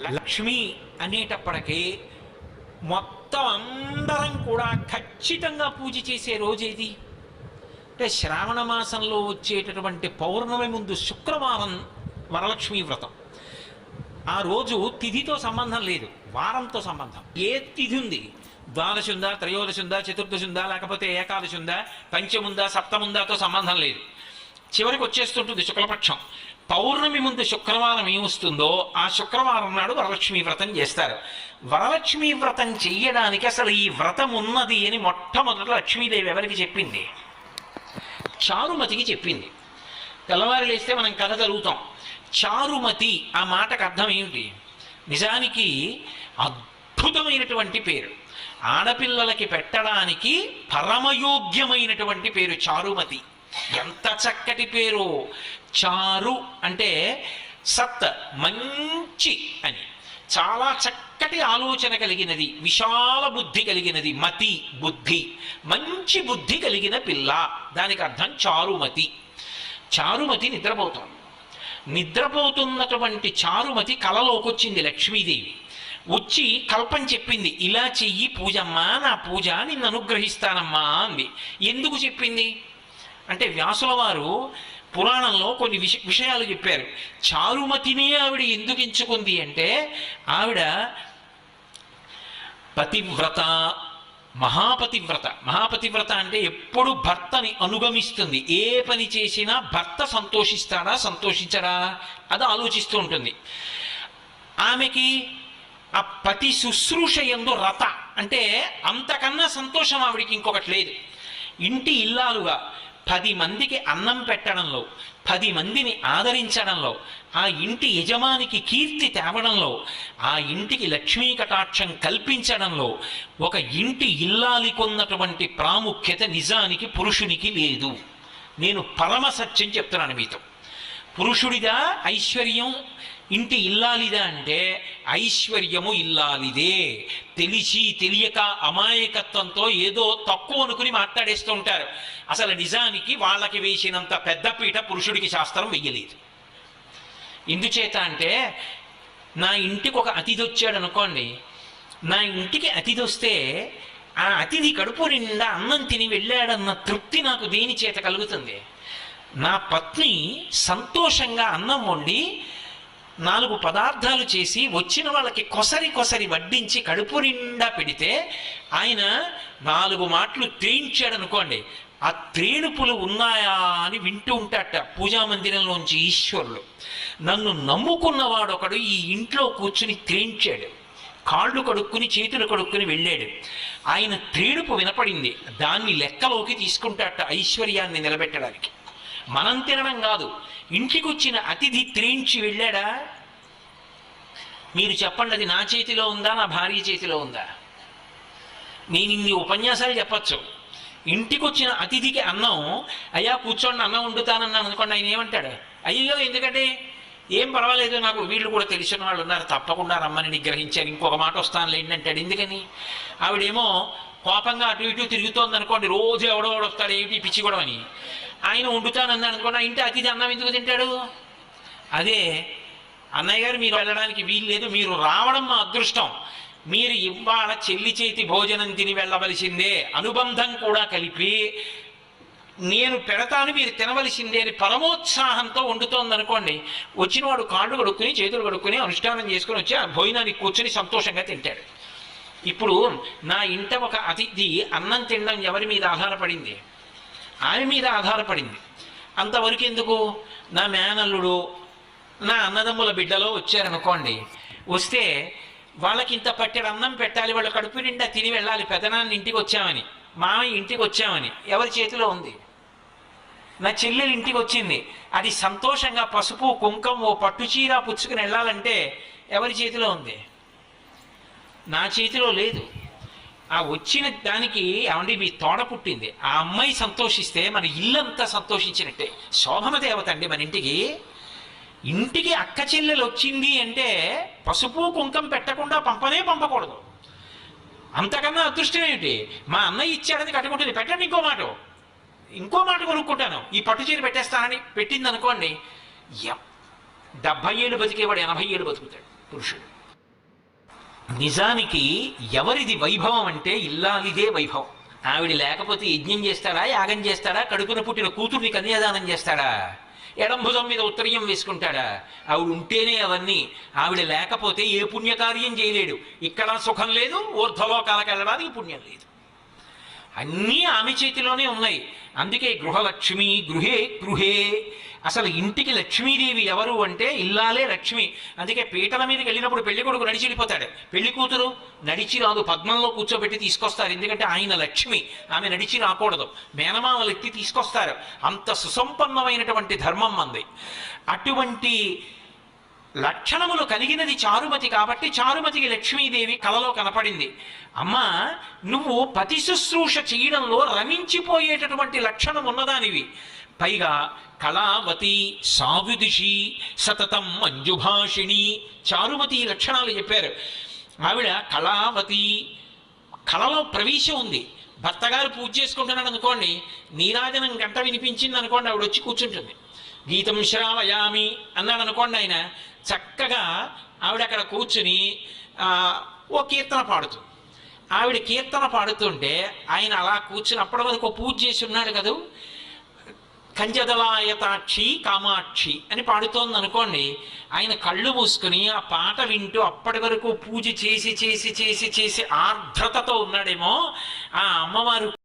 లక్ష్మి అనేటప్పటికీ మొత్తం అందరం కూడా ఖచ్చితంగా పూజ చేసే రోజేది? అంటే శ్రావణ మాసంలో వచ్చేటటువంటి పౌర్ణమి ముందు శుక్రవారం వరలక్ష్మి వ్రతం. ఆ రోజు తిథితో సంబంధం లేదు వారంతో సంబంధం. ఏ తిథి ఉంది? ద్వాదశి ఉందా త్రయోదశి ఉందా చతుర్దశి ఉందా లేకపోతే ఏకాదశి ఉందా పంచముందా సప్తముందాతో సంబంధం లేదు. చివరికి వచ్చేస్తుంటుంది శుక్లపక్షం. పౌర్ణమి ముందు శుక్రవారం ఏమొస్తుందో ఆ శుక్రవారం నాడు వరలక్ష్మి వ్రతం చేస్తారు. వరలక్ష్మి వ్రతం చెయ్యడానికి అసలు ఈ వ్రతం ఉన్నది అని మొట్టమొదట లక్ష్మీదేవి ఎవరికి చెప్పింది? చారుమతికి చెప్పింది. తెల్లవారు లేస్తే మనం కథ జరుగుతాం. చారుమతి ఆ మాటకు అర్థం ఏమిటి? నిజానికి అద్భుతమైనటువంటి పేరు. ఆడపిల్లలకి పెట్టడానికి పరమయోగ్యమైనటువంటి పేరు చారుమతి. ఎంత చక్కటి పేరు? చారు అంటే సత్ మంచి అని. చాలా చక్కటి ఆలోచన కలిగినది విశాల బుద్ధి కలిగినది మతి బుద్ధి. మంచి బుద్ధి కలిగిన పిల్ల. దానికి అర్థం చారుమతి. చారుమతి నిద్రపోతాం. నిద్రపోతున్నటువంటి చారుమతి కలలోకొచ్చింది లక్ష్మీదేవి. వచ్చి కల్పం చెప్పింది ఇలా చెయ్యి పూజమ్మా నా పూజ నిన్ను అనుగ్రహిస్తానమ్మా అంది. ఎందుకు చెప్పింది? అంటే వ్యాసుల వారు పురాణంలో కొన్ని విష విషయాలు చెప్పారు. చారుమతినే ఆవిడ ఎందుకు ఎంచుకుంది అంటే ఆవిడ పతివ్రత మహాపతివ్రత. మహాపతివ్రత అంటే ఎప్పుడు భర్తని అనుగమిస్తుంది. ఏ పని చేసినా భర్త సంతోషిస్తాడా సంతోషించడా? అది ఆలోచిస్తూ ఉంటుంది. ఆమెకి ఆ పతి శుశ్రూష ఎందు రత అంటే అంతకన్నా సంతోషం ఆవిడికి ఇంకొకటి లేదు. ఇంటి ఇల్లాలుగా పది మందికి అన్నం పెట్టడంలో పది మందిని ఆదరించడంలో ఆ ఇంటి యజమానికి కీర్తి తేవడంలో ఆ ఇంటికి లక్ష్మీ కటాక్షం కల్పించడంలో ఒక ఇంటి ఇల్లాలికొన్నటువంటి ప్రాముఖ్యత నిజానికి పురుషునికి లేదు. నేను పరమ సత్యం చెప్తున్నాను మీతో. పురుషుడిదా? ఐశ్వర్యం ఇంటి ఇల్లాలిదా అంటే ఐశ్వర్యము ఇల్లాలిదే. తెలిసి తెలియక అమాయకత్వంతో ఏదో తక్కువ అనుకుని మాట్లాడేస్తూ ఉంటారు. అసలు నిజానికి వాళ్ళకి వేసినంత పెద్దపీట పురుషుడికి శాస్త్రం వెయ్యలేదు. ఎందుచేత అంటే నా ఇంటికి ఒక అతిథి వచ్చాడు అనుకోండి. నా ఇంటికి అతిథి వస్తే ఆ అతిథి కడుపు నిండా అన్నం తిని వెళ్ళాడన్న తృప్తి నాకు దేని చేత కలుగుతుంది? నా పత్ని సంతోషంగా అన్నం వండి నాలుగు పదార్థాలు చేసి వచ్చిన వాళ్ళకి కొసరి కొసరి వడ్డించి కడుపు నిండా పెడితే ఆయన నాలుగు మాటలు త్రేయించాడు అనుకోండి ఆ త్రేణుపులు ఉన్నాయా అని వింటూ ఉంటాట పూజా మందిరంలోంచి ఈశ్వరులు నన్ను నమ్ముకున్నవాడు ఒకడు ఈ ఇంట్లో కూర్చుని త్రేయించాడు కాళ్ళు కడుక్కుని చేతులు కడుక్కుని వెళ్ళాడు. ఆయన త్రేణుపు వినపడింది దాన్ని లెక్కలోకి తీసుకుంటాట ఐశ్వర్యాన్ని నిలబెట్టడానికి. మనం తినడం కాదు. ఇంటికి వచ్చిన అతిథి త్రీంచి వెళ్ళాడా? మీరు చెప్పండి అది నా చేతిలో ఉందా నా భార్య చేతిలో ఉందా? నేను ఇన్ని ఉపన్యాసాలు చెప్పచ్చు. ఇంటికి వచ్చిన అతిథికి అన్నం అయ్యా కూర్చోండి అన్నం వండుతానన్నాను అనుకోండి ఆయన ఏమంటాడు? అయ్యో ఎందుకంటే ఏం పర్వాలేదు నాకు వీళ్ళు కూడా తెలిసిన వాళ్ళు ఉన్నారు తప్పకుండా రమ్మని నిగ్రహించారు. ఇంకొక మాట వస్తాను అంటాడు ఎందుకని? ఆవిడేమో కోపంగా అటు ఇటు తిరుగుతోంది అనుకోండి రోజు ఎవడో ఎవడు వస్తాడు ఏమిటి పిచ్చి కూడా అని. ఆయన వండుతానన్నాడు అనుకోండి ఆ ఇంటి అతిథి అన్నం ఎందుకు తింటాడు? అదే అన్నయ్య గారు మీరు వెళ్ళడానికి వీలు లేదు మీరు రావడం మా అదృష్టం. మీరు ఇవాళ చెల్లి చేతి భోజనం తిని వెళ్ళవలసిందే అనుబంధం కూడా కలిపి నేను పెడతాను మీరు తినవలసిందే అని పరమోత్సాహంతో వండుతోంది అనుకోండి వచ్చినవాడు కాళ్ళు కడుక్కుని చేతులు కడుక్కుని అనుష్ఠానం చేసుకుని వచ్చి ఆ భోజనానికి కూర్చొని సంతోషంగా తింటాడు. ఇప్పుడు నా ఇంట ఒక అతిథి అన్నం తినడం ఎవరి మీద ఆధారపడింది? ఆమె మీద ఆధారపడింది. అంతవరకు ఎందుకు? నా మేనల్లుడు నా అన్నదమ్ముల బిడ్డలో వచ్చారనుకోండి వస్తే వాళ్ళకి ఇంత పట్టెడు అన్నం పెట్టాలి వాళ్ళ కడుపు నిండా తిని వెళ్ళాలి పెదనాన్న ఇంటికి వచ్చామని మామయ్య ఇంటికి వచ్చామని ఎవరి చేతిలో ఉంది? నా చెల్లెలు ఇంటికి వచ్చింది. అది సంతోషంగా పసుపు కుంకం ఓ పట్టు చీర పుచ్చుకుని వెళ్ళాలంటే ఎవరి చేతిలో ఉంది? నా చేతిలో లేదు. ఆ వచ్చిన దానికి ఏమంటే మీ తోడ పుట్టింది. ఆ అమ్మాయి సంతోషిస్తే మన ఇల్లంతా సంతోషించినట్టే. శోభమ దేవత అండి మన ఇంటికి. ఇంటికి అక్క చెల్లెలు వచ్చింది అంటే పసుపు కుంకం పెట్టకుండా పంపనే పంపకూడదు. అంతకన్నా అదృష్టం ఏమిటి? మా అన్నయ్య ఇచ్చాడని కట్టుకుంటుంది. పెట్టండి ఇంకో మాట. ఇంకో మాట కొనుక్కుంటాను. ఈ పట్టు చీర పెట్టేస్తానని పెట్టింది అనుకోండి డెబ్బై డెబ్భై ఏళ్ళు బతికేవాడు ఎనభై ఏళ్ళు బతుకుతాడు పురుషుడు. నిజానికి ఎవరిది వైభవం అంటే ఇల్లాలిదే వైభవం. ఆవిడ లేకపోతే యజ్ఞం చేస్తాడా యాగం చేస్తాడా కడుపున పుట్టిన కూతుర్ని కన్యాదానం చేస్తాడా ఎడం భుజం మీద ఉత్తరీయం వేసుకుంటాడా? ఆవిడ ఉంటేనే అవన్నీ. ఆవిడ లేకపోతే ఏ పుణ్యకార్యం చేయలేడు. ఇక్కడ సుఖం లేదు ఊర్ధ్వలోకాలకు వెళ్ళడానికి పుణ్యం లేదు. అన్నీ ఆమె చేతిలోనే ఉన్నాయి. అందుకే గృహలక్ష్మి గృహే గృహే. అసలు ఇంటికి లక్ష్మీదేవి ఎవరు అంటే ఇల్లాలే లక్ష్మి. అందుకే పీటల మీదకి వెళ్ళినప్పుడు పెళ్ళి కొడుకు నడిచి వెళ్ళిపోతాడు. పెళ్ళి కూతురు నడిచి రాదు పద్మంలో కూర్చోబెట్టి తీసుకొస్తారు. ఎందుకంటే ఆయన లక్ష్మి. ఆమె నడిచి రాకూడదు. మేనమామలు ఎత్తి తీసుకొస్తారు. అంత సుసంపన్నమైనటువంటి ధర్మం మంది. అటువంటి లక్షణములు కలిగినది చారుమతి కాబట్టి చారుమతికి లక్ష్మీదేవి కలలో కనపడింది. అమ్మా నువ్వు పతి శుశ్రూష చేయడంలో రమించిపోయేటటువంటి లక్షణం ఉన్నదానివి. పైగా కళావతి సావిదిషి సతతం మంజుభాషిణి చారుమతి లక్షణాలు చెప్పారు. ఆవిడ కళావతి కళలో ప్రవేశం ఉంది. భర్తగారు పూజ చేసుకుంటున్నాడు అనుకోండి నీరాజనం గంట వినిపించింది అనుకోండి ఆవిడ వచ్చి కూర్చుంటుంది. గీతం శ్రావయామి అన్నాడు అనుకోండి ఆయన చక్కగా ఆవిడ అక్కడ కూర్చుని ఓ కీర్తన పాడుతుంది ఆవిడ కీర్తన పాడుతుంటే ఆయన అలా కూర్చుని అప్పటి వరకు పూజ చేసి ఉన్నాడు కదూ. కంజదలాయతాక్షి కామాక్షి అని పాడుతోంది అనుకోండి ఆయన కళ్ళు మూసుకుని ఆ పాట వింటూ అప్పటి వరకు పూజ చేసి చేసి చేసి చేసి ఆర్ద్రతతో ఉన్నాడేమో ఆ అమ్మవారు